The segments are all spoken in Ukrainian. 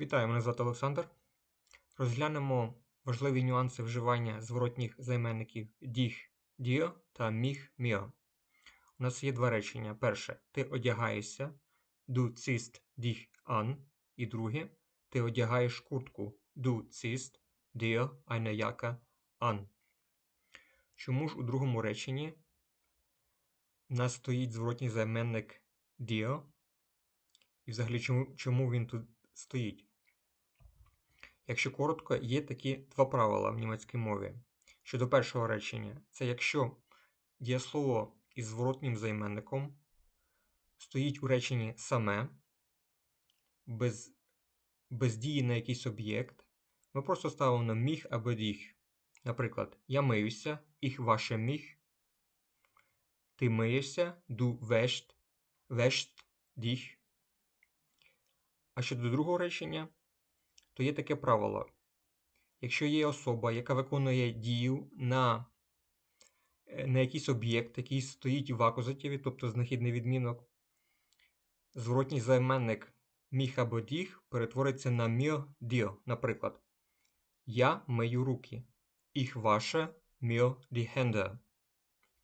Вітаю, мене звати Олександр. Розглянемо важливі нюанси вживання зворотніх займенників діх діо та міх міо. У нас є два речення. Перше ти одягаєшся, du ziehst dich an. І друге ти одягаєш куртку, du ziehst eine Jacke an. Чому ж у другому реченні у нас стоїть зворотній займенник діо? І взагалі чому, чому він тут стоїть? Якщо коротко, є такі два правила в німецькій мові. Щодо першого речення, це якщо дієслово із зворотнім займенником стоїть у реченні саме, без, без дії на якийсь об'єкт, ми просто ставимо міг або діх. Наприклад, я миюся, ich wasche mich, ти миєшся, du wäschst, wäschst dich. А щодо другого речення, то є таке правило. Якщо є особа, яка виконує дію на е, на якийсь об'єкт, який стоїть в акузативі, тобто знахідний відмінок, зворотній займенник міг або діх перетвориться на мір дір. Наприклад, Я мию руки. Ich wasche mir die Hände.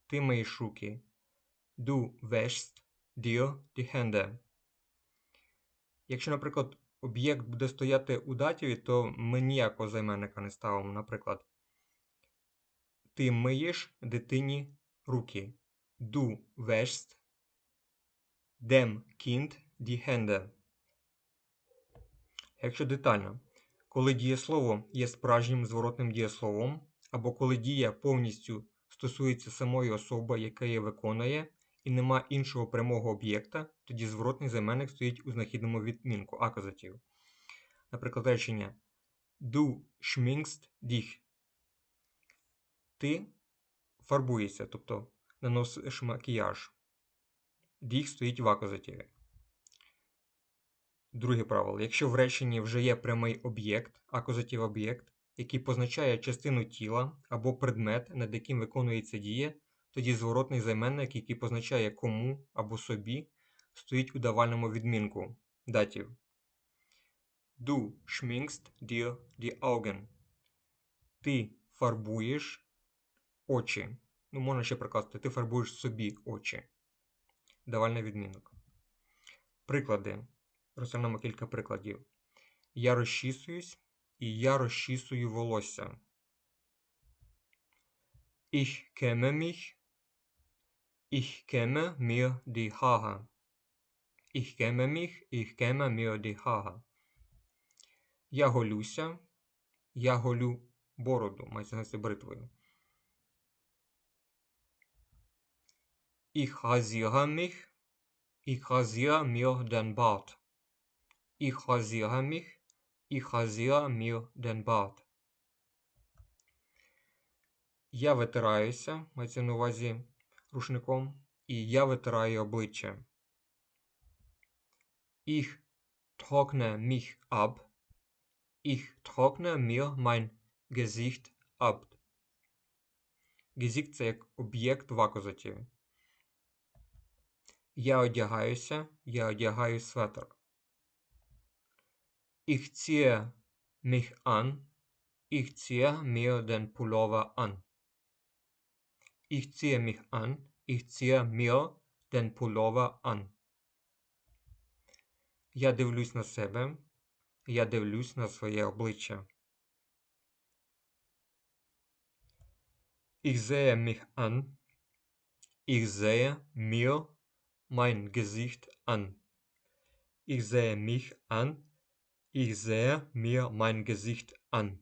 Ти миєш руки. Du wäschst dir die Hände. Якщо, наприклад, об'єкт буде стояти у датіві, то ми ніякого займенника не ставимо. Наприклад, ти миєш дитині руки. Du wäschst dem Kind die Hände. Якщо детально, коли дієслово є справжнім зворотним дієсловом, або коли дія повністю стосується самої особи, яка її виконує, і нема іншого прямого об'єкта, тоді зворотний займенник стоїть у знахідному відмінку акузатив. Наприклад, речення Du schminkst dich. Ти фарбуєшся, тобто наносиш макіяж. Dich стоїть в акузативі. Друге правило. Якщо в реченні вже є прямий об'єкт, акузатив об'єкт, який позначає частину тіла або предмет, над яким виконується дія, тоді зворотний займенник, який позначає кому або собі, стоїть у давальному відмінку датів. Du schminkst dir die Augen. Ти фарбуєш очі. Ну, можна ще прикласти, ти фарбуєш собі очі. Давальний відмінок. Приклади. Розглянемо кілька прикладів. Я розчісуюсь і я розчісую волосся. Ich kämme mich. Ich kämme mir die Haare. Ich kämme mich, ich kämme mir die Haare. Я голюся. Я голю бороду. Мається на бритвою. Ich rasiere mich. Ich rasiere mir den Bart. Ich rasiere mich. Ich rasiere mir den Bart. Я витираюся, мається на увазі рушником, і я витираю обличчя. Ich trockne mich ab. Ich trockne mir mein Gesicht ab. Gesicht – це як об'єкт в акузативі. Я одягаюся, я одягаю светр. Ich ziehe mich an. Ich ziehe mir den Pullover an. Ich ziehe mich an. Ich ziehe mir den Pullover an. Я дивлюсь на себе. Я дивлюсь на своє обличчя. Ich sehe mich an. Ich sehe mir mein Gesicht an. Ich sehe mich an. Ich sehe mir mein Gesicht an.